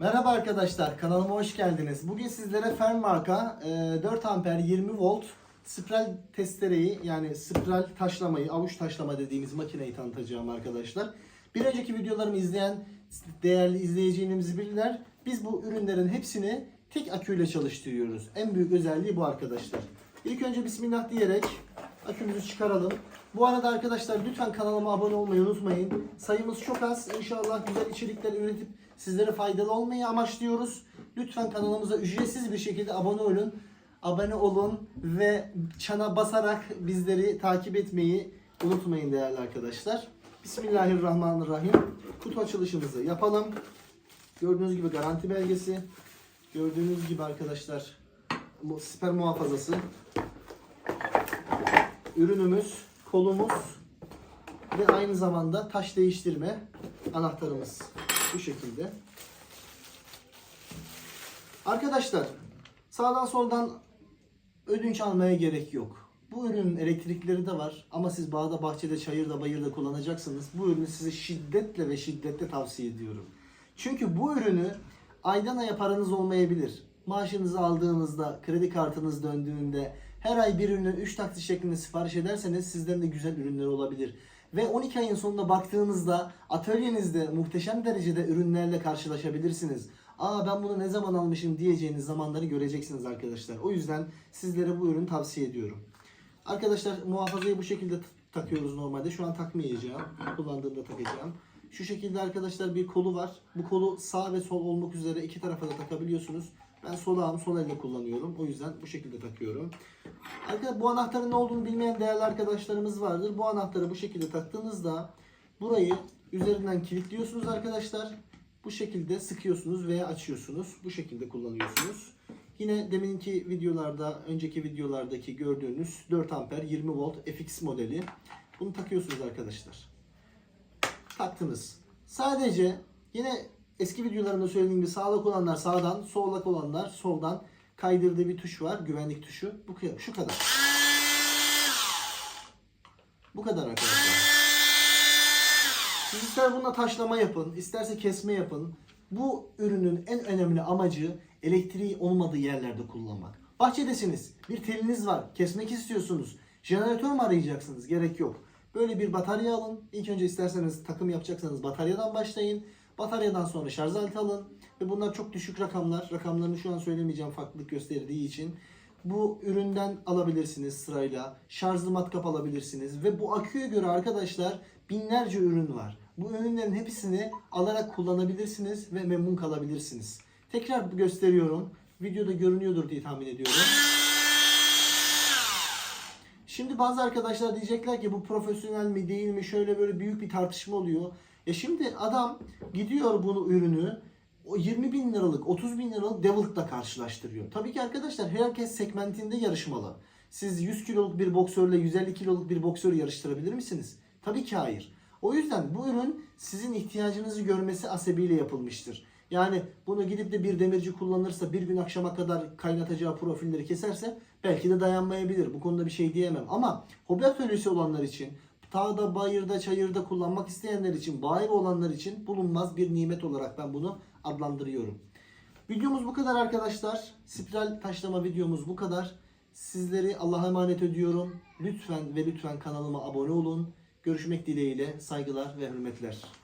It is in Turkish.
Merhaba arkadaşlar, kanalıma hoş geldiniz. Bugün sizlere Fern marka e, 4 amper 20 volt spiral testereyi yani spiral taşlamayı, avuç taşlama dediğimiz makineyi tanıtacağım arkadaşlar. Bir önceki videolarımı izleyen değerli izleyicilerimiz bilirler. Biz bu ürünlerin hepsini tek aküyle çalıştırıyoruz. En büyük özelliği bu arkadaşlar. İlk önce Bismillah diyerek akümüzü çıkaralım. Bu arada arkadaşlar lütfen kanalıma abone olmayı unutmayın. Sayımız çok az. İnşallah güzel içerikler üretip sizlere faydalı olmayı amaçlıyoruz. Lütfen kanalımıza ücretsiz bir şekilde abone olun. Abone olun ve çana basarak bizleri takip etmeyi unutmayın değerli arkadaşlar. Bismillahirrahmanirrahim. Kutu açılışımızı yapalım. Gördüğünüz gibi garanti belgesi. Gördüğünüz gibi arkadaşlar siper muhafazası. Ürünümüz, kolumuz ve aynı zamanda taş değiştirme anahtarımız. Bu şekilde. Arkadaşlar sağdan soldan ödünç almaya gerek yok. Bu ürünün elektrikleri de var ama siz bağda, bahçede, çayırda, bayırda kullanacaksınız. Bu ürünü size şiddetle ve şiddetle tavsiye ediyorum. Çünkü bu ürünü aydan aya paranız olmayabilir. Maaşınızı aldığınızda, kredi kartınız döndüğünde her ay bir ürünü 3 taksit şeklinde sipariş ederseniz sizden de güzel ürünler olabilir. Ve 12 ayın sonunda baktığınızda atölyenizde muhteşem derecede ürünlerle karşılaşabilirsiniz. Aa ben bunu ne zaman almışım diyeceğiniz zamanları göreceksiniz arkadaşlar. O yüzden sizlere bu ürünü tavsiye ediyorum. Arkadaşlar muhafazayı bu şekilde takıyoruz normalde. Şu an takmayacağım. Kullandığımda takacağım. Şu şekilde arkadaşlar bir kolu var. Bu kolu sağ ve sol olmak üzere iki tarafa da takabiliyorsunuz. Ben solağım, sol elle kullanıyorum. O yüzden bu şekilde takıyorum. Arkadaşlar bu anahtarın ne olduğunu bilmeyen değerli arkadaşlarımız vardır. Bu anahtarı bu şekilde taktığınızda burayı üzerinden kilitliyorsunuz arkadaşlar. Bu şekilde sıkıyorsunuz veya açıyorsunuz. Bu şekilde kullanıyorsunuz. Yine deminki videolarda, önceki videolardaki gördüğünüz 4 amper 20 volt FX modeli. Bunu takıyorsunuz arkadaşlar. Taktınız. Sadece yine eski videolarımda söylediğim gibi sağlak olanlar sağdan, sollak olanlar soldan kaydırdığı bir tuş var. Güvenlik tuşu. Bu şu kadar. Bu kadar arkadaşlar. Siz ister bununla taşlama yapın, isterse kesme yapın. Bu ürünün en önemli amacı elektriği olmadığı yerlerde kullanmak. Bahçedesiniz, bir teliniz var, kesmek istiyorsunuz. Jeneratör mü arayacaksınız? Gerek yok. Böyle bir batarya alın. İlk önce isterseniz takım yapacaksanız bataryadan başlayın. Bataryadan sonra şarj aleti alın. Ve bunlar çok düşük rakamlar. Rakamlarını şu an söylemeyeceğim farklılık gösterdiği için. Bu üründen alabilirsiniz sırayla. Şarjlı matkap alabilirsiniz. Ve bu aküye göre arkadaşlar binlerce ürün var. Bu ürünlerin hepsini alarak kullanabilirsiniz ve memnun kalabilirsiniz. Tekrar gösteriyorum. Videoda görünüyordur diye tahmin ediyorum. Şimdi bazı arkadaşlar diyecekler ki bu profesyonel mi değil mi şöyle böyle büyük bir tartışma oluyor. E şimdi adam gidiyor bunu ürünü o 20 bin liralık 30 bin liralık Devil'la karşılaştırıyor. Tabii ki arkadaşlar herkes segmentinde yarışmalı. Siz 100 kiloluk bir boksörle 150 kiloluk bir boksör yarıştırabilir misiniz? Tabii ki hayır. O yüzden bu ürün sizin ihtiyacınızı görmesi asebiyle yapılmıştır. Yani bunu gidip de bir demirci kullanırsa bir gün akşama kadar kaynatacağı profilleri keserse belki de dayanmayabilir. Bu konuda bir şey diyemem. Ama hobi atölyesi olanlar için, dağda, bayırda, çayırda kullanmak isteyenler için, evi olanlar için bulunmaz bir nimet olarak ben bunu adlandırıyorum. Videomuz bu kadar arkadaşlar. Spiral taşlama videomuz bu kadar. Sizleri Allah'a emanet ediyorum. Lütfen ve lütfen kanalıma abone olun. Görüşmek dileğiyle saygılar ve hürmetler.